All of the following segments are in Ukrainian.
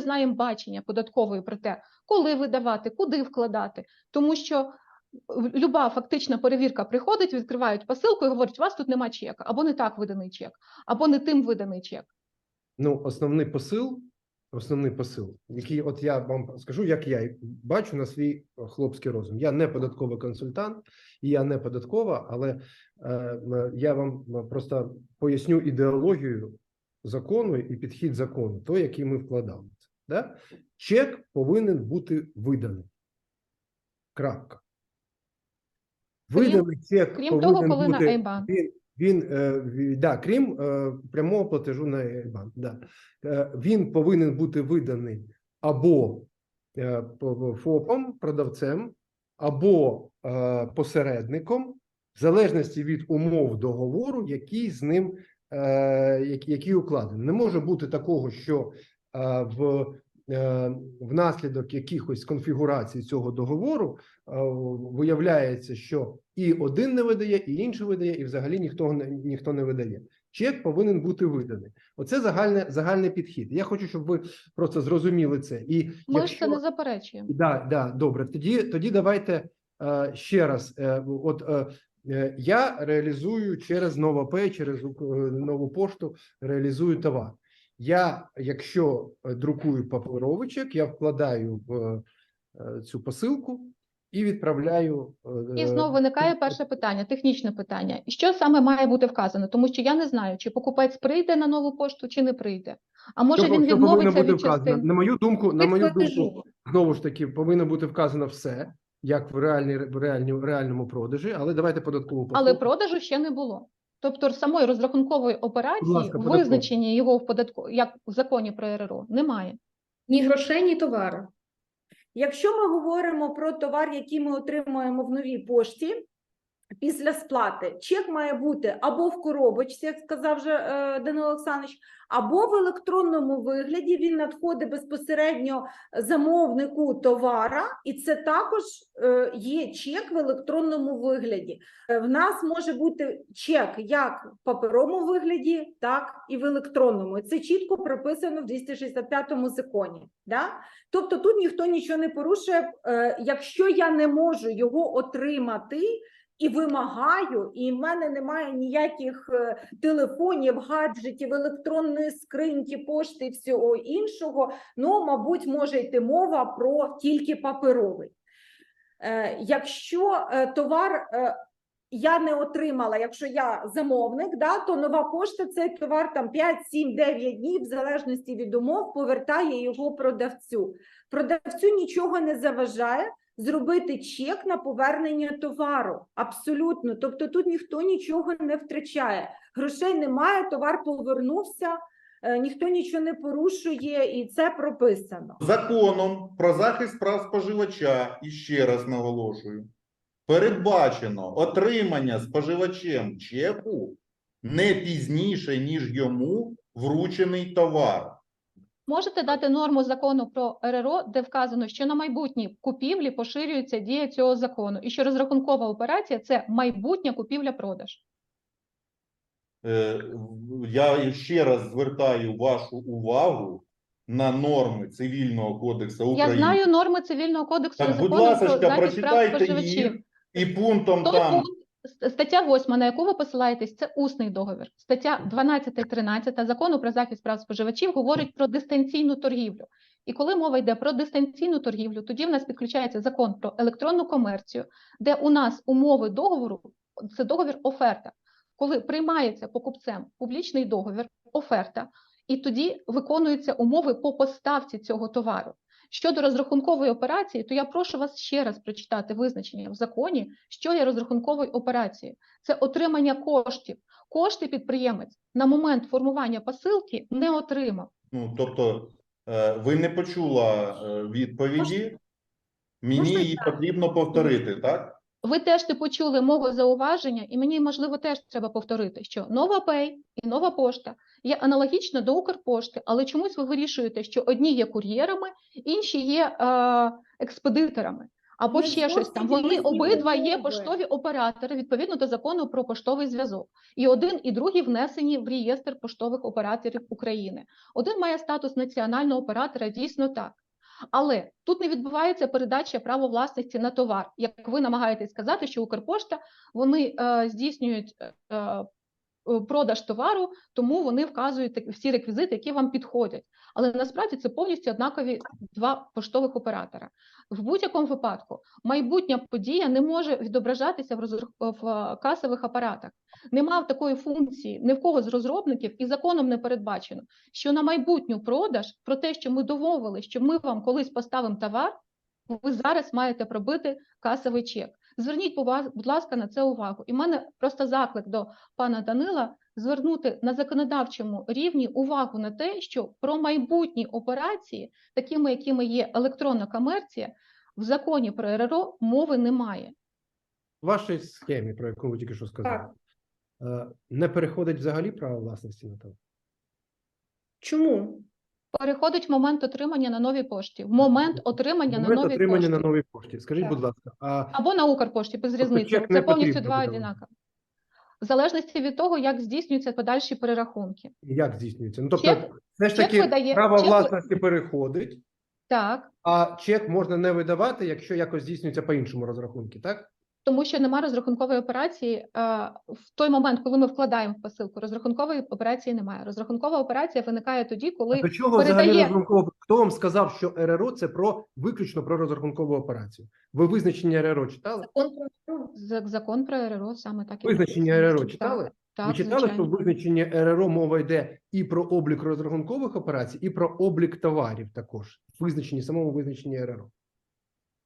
знаємо бачення податкової про те, коли видавати, куди вкладати, тому що люба фактична перевірка приходить, відкривають посилку і говорять, у вас тут нема чека, або не так виданий чек, або не тим виданий чек. Ну, основний посил, основний посил, який от я вам скажу, як я бачу на свій е, хлопський розум. Я не податковий консультант, і я не податкова, але е, я вам просто поясню ідеологію закону і підхід закону, той, який ми вкладали. Да? Чек повинен бути виданий. Крапка. Крім- Виданий чек Крім повинен того, коли на бути Айбан. він, він е, да, крім е, прямого платежу на IBAN, да. Е, він повинен бути виданий або е, ФОПом, продавцем, або е, посередником, в залежності від умов договору, який з ним е, який укладений. Не може бути такого, що в внаслідок якихось конфігурацій цього договору е, виявляється, що і один не видає, і інший видає, і взагалі ніхто не ніхто не видає. Чек повинен бути виданий. Оце загальне загальний підхід. Я хочу, щоб ви просто зрозуміли це. І Ми якщо... ж це не заперечуємо. Да, да, добре. Тоді, тоді давайте е, ще раз. Е, от е, е, я реалізую через NovaPay, через е, нову пошту реалізую товар. Я, якщо е, друкую паперовий чек, я вкладаю в е, цю посилку і відправляю. е, І знову виникає перше питання, технічне питання. Що саме має бути вказано? Тому що я не знаю, чи покупець прийде на нову пошту, чи не прийде. А може що, він що відмовиться від частини. На мою думку, на мою думку, знову ж таки, повинно бути вказано все, як в реальній в реальні, в реальному продажі, але давайте податкову Але продажу ще не було. Тобто самої розрахункової операції, ласка, визначення його в податку, як в законі про РРО, немає. Ні грошей, ні товару. Якщо ми говоримо про товар, який ми отримуємо в новій пошті після сплати, чек має бути або в коробочці, як сказав вже е, Данило Олександрович, або в електронному вигляді він надходить безпосередньо замовнику товара, і це також е, є чек в електронному вигляді. Е, В нас може бути чек як в паперовому вигляді, так і в електронному. Це чітко прописано в 265 законі. Да? Тобто тут ніхто нічого не порушує. Якщо я не можу його отримати і вимагаю, і в мене немає ніяких е, телефонів, гаджетів, електронної скриньки, пошти всього іншого, ну, мабуть, може йти мова про тільки паперовий. Е, Якщо е, товар я не отримала, якщо я замовник, да, то нова пошта цей товар там 5, 7, 9 днів, в залежності від умов, повертає його продавцю. Продавцю нічого не заважає зробити чек на повернення товару. Абсолютно. Тобто тут ніхто нічого не втрачає. Грошей немає, товар повернувся, е, ніхто нічого не порушує, і це прописано. Законом про захист прав споживача, і ще раз наголошую, передбачено отримання споживачем чеку не пізніше, ніж йому вручений товар. Можете дати норму закону про РРО, де вказано, що на майбутні купівлі поширюється дія цього закону, і що розрахункова операція це майбутня купівля-продаж. Е, Я ще раз звертаю вашу увагу на норми Цивільного кодексу Я знаю норми цивільного кодексу Так, будь ласка, захист прав прочитайте споживачів. їх і пунктом Той там стаття 8, на яку ви посилаєтесь, це усний договір. Стаття 12 і 13 закону про захист прав споживачів говорить про дистанційну торгівлю. І коли мова йде про дистанційну торгівлю, тоді в нас підключається закон про електронну комерцію, де у нас умови договору це договір оферта. Коли приймається покупцем публічний договір, оферта, і тоді виконуються умови по поставці цього товару. Щодо розрахункової операції, то я прошу вас ще раз прочитати визначення в законі, що є розрахунковою операцією. Це отримання коштів. Кошти підприємець на момент формування посилки не отримав. Ну, тобто, е, ви не почула е, відповіді, мені її потрібно повторити, так? Ви теж не почули мого зауваження, і мені можливо теж треба повторити, що нова Пей і нова пошта є аналогічно до Укрпошти, але чомусь ви вирішуєте, що одні є кур'єрами, інші є е, експедиторами. або ще щось там. Вони обидва є поштові оператори відповідно до закону про поштовий зв'язок. І один і другий внесені в реєстр поштових операторів України. Один має статус національного оператора, дійсно так. Але тут не відбувається передача права власності на товар. Як ви намагаєтесь сказати, що Укрпошта вони е, здійснюють е, е, продаж товару, тому вони вказують всі реквізити, які вам підходять. Але насправді це повністю однакові два поштових оператора. В будь-якому випадку майбутня подія не може відображатися в, розрах- в е, касових апаратах. Нема такої функції ні в кого з розробників і законом не передбачено, що на майбутню продаж про те, що ми домовили, що ми вам колись поставимо товар, ви зараз маєте пробити касовий чек. Зверніть, будь ласка, на це увагу. І в мене просто заклик до пана Данила звернути на законодавчому рівні увагу на те, що про майбутні операції, такими, якими є електронна комерція, в законі про РРО мови немає. В вашій схемі, про яку ви тільки що сказали, е, не переходить взагалі право власності на товар? Чому? Переходить в момент отримання на новій пошті, в момент отримання на Момент новій отримання пошті. на новій пошті. Скажіть, Так. будь ласка, а або на Укрпошті, без Тобто різниці. Це повністю два однакові. В залежності від того, як здійснюються подальші перерахунки. як здійснюється? Ну, тобто, Чек- все ж таки видає- право чек власності переходить, Так, а чек можна не видавати, якщо якось здійснюється по іншому розрахунку, так? Тому що немає розрахункової операції. е, В той момент, коли ми вкладаємо в посилку, розрахункової операції немає. Розрахункова операція виникає тоді, коли До чого взагалі передає- розрахунково? Хто вам сказав, що РРО це про виключно про розрахункову операцію? Ви визначення РРО читали? Закон про закон про РРО саме так і Визначення. РРО читали? Так, Ви читали, що звичайно. в визначенні РРО мова йде і про облік розрахункових операцій, і про облік товарів також. В визначенні самому визначенні РРО.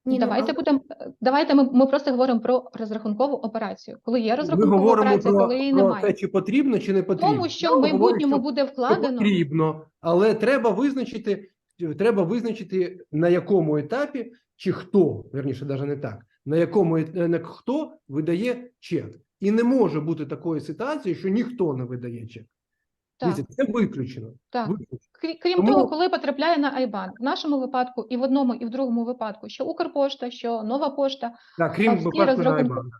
Ні, давайте будемо. Давайте ми, ми просто говоримо про розрахункову операцію. Коли є розрахункова операція, про, коли її про немає. те, чи потрібно, чи не потрібно. Тому що в майбутньому буде вкладено. потрібно, але треба визначити, треба визначити на якому етапі, чи хто, верніше, навіть не так, на якому на хто видає чек. І не може бути такої ситуації, що ніхто не видає чек. Так, це виключено. так. Виключено. Крім Тому- того, коли потрапляє на Айбан, в нашому випадку і в одному, і в другому випадку, що Укрпошта, що Нова пошта, Так, крім всі розрахунки- Айбан.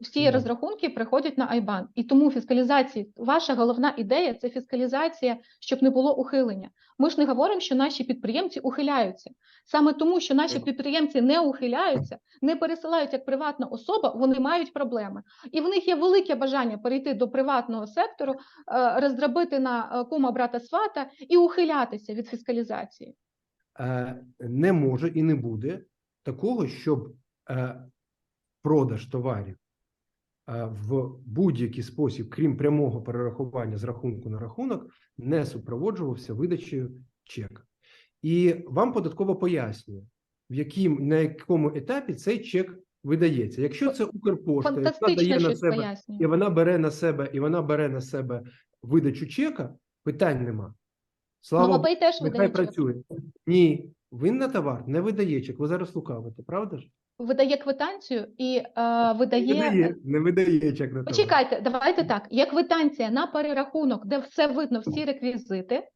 Всі Да. розрахунки приходять на Айбан. І тому фіскалізації, ваша головна ідея це фіскалізація, щоб не було ухилення. Ми ж не говоримо, що наші підприємці ухиляються. Саме тому, що наші підприємці не ухиляються, не пересилають як приватна особа, вони мають проблеми. І в них є велике бажання перейти до приватного сектору, е, роздробити на е, кума брата свата і ухилятися від фіскалізації. Е, не може і не буде такого, щоб продаж товарів в будь-який спосіб, крім прямого перерахування з рахунку на рахунок, не супроводжувався видачею чека. І вам податково пояснює, в яким, на якому етапі цей чек видається. Якщо це Укрпошта, яка дає на себе пояснює. і вона бере на себе, і вона бере на себе видачу чека, питань нема. Слава Богу, нехай працює. Ні, він на товар не видає чек. Ви зараз лукавите, правда ж? Видає квитанцію і е, Не видає видає, не видає чек на товар. Почекайте, давайте так. Є квитанція на перерахунок, де все видно, всі реквізити,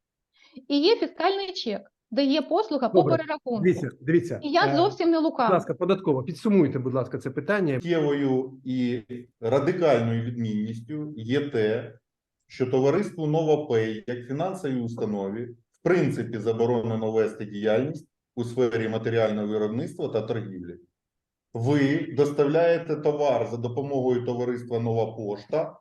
і є фіскальний чек, де є послуга по Добре, перерахунку. Дивіться, дивіться. І я е, зовсім не Будь лукаву. ласка, податково, підсумуйте, будь ласка, це питання. Суттєвою і радикальною відмінністю є те, що товариству Новопей як фінансовій установі в принципі заборонено вести діяльність у сфері матеріального виробництва та торгівлі. Ви доставляєте товар за допомогою товариства Нова Пошта.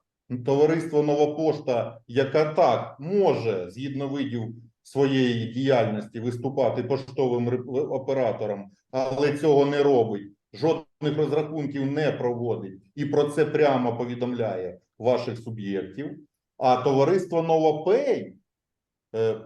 Товариство Нова Пошта, яка так може згідно видів своєї діяльності виступати поштовим оператором, але цього не робить жодних розрахунків не проводить і про це прямо повідомляє ваших суб'єктів. А товариство Новопей е,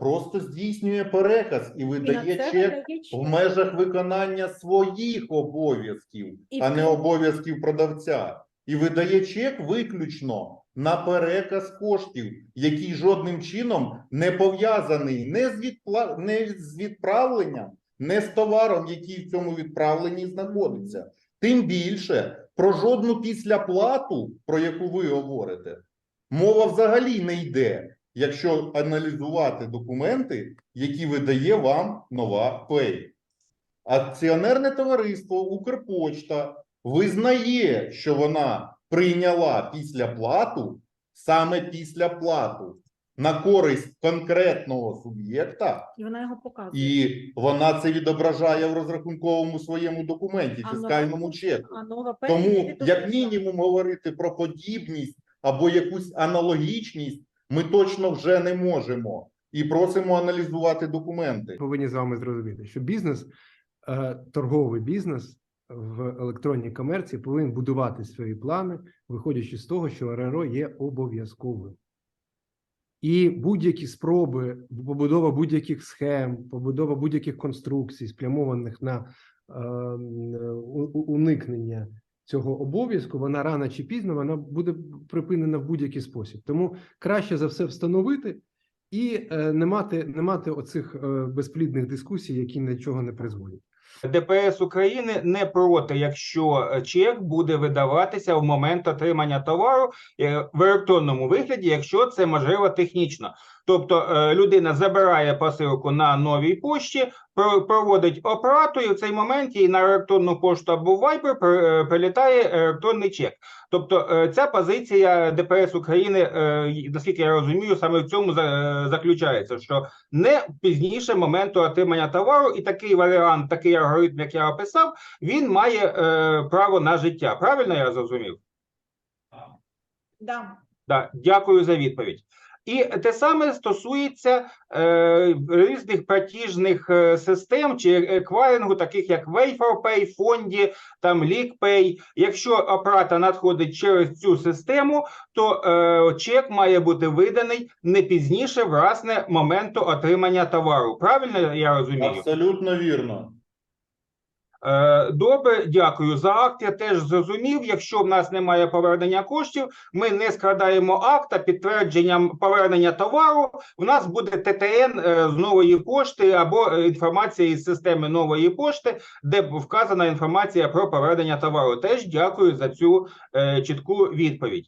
просто здійснює переказ і видає чек чек. в межах виконання своїх обов'язків, І а не обов'язків продавця. І видає чек виключно на переказ коштів, який жодним чином не пов'язаний не з, відпла... не з відправленням, не з товаром, який в цьому відправленні знаходиться. Тим більше про жодну післяплату, про яку ви говорите, мова взагалі не йде, якщо аналізувати документи, які видає вам нова Пей. акціонерне товариство Укрпочта визнає, що вона прийняла після плату саме після плату на користь конкретного суб'єкта, І вона його показує. і вона це відображає в розрахунковому своєму документі, А фіскальному чеку. А нова Тому, як мінімум, говорити про подібність або якусь аналогічність ми точно вже не можемо і просимо аналізувати документи. повинні з вами зрозуміти, що бізнес, е, торговий бізнес в електронній комерції повинен будувати свої плани, виходячи з того, що РРО є обов'язковим. І будь-які спроби, побудова будь-яких схем, побудова будь-яких конструкцій, спрямованих на е, уникнення цього обов'язку, вона рано чи пізно вона буде припинена в будь-який спосіб. Тому краще за все встановити і е, не мати не мати оцих е, безплідних дискусій, які нічого не призводять. ДПС України не проти, якщо е, чек буде видаватися в момент отримання товару в електронному вигляді, якщо це можливо технічно. Тобто е, людина забирає посилку на новій пошті, проводить операту, і в цей момент їй на електронну пошту або Viber е, прилітає електронний чек. Тобто е, ця позиція ДПС України, наскільки я розумію, саме в цьому заключається, що не пізніше моменту отримання товару, і такий варіант, такий алгоритм, як я описав, він має право на життя. Правильно я зрозумів? Да. Да, дякую за відповідь. І те саме стосується е, різних платіжних е, систем чи еквайрингу, таких як Way4Pay, Фонді, там LeakPay. Якщо оплата надходить через цю систему, то е, чек має бути виданий не пізніше власне моменту отримання товару. Правильно я розумію? Абсолютно вірно. Е, Добре, дякую за акт. Я теж зрозумів. Якщо в нас немає повернення коштів, ми не складаємо акта підтвердженням повернення товару. В нас буде ТТН е, з нової пошти або е, інформація із системи нової пошти, де вказана інформація про повернення товару. Теж дякую за цю чітку відповідь.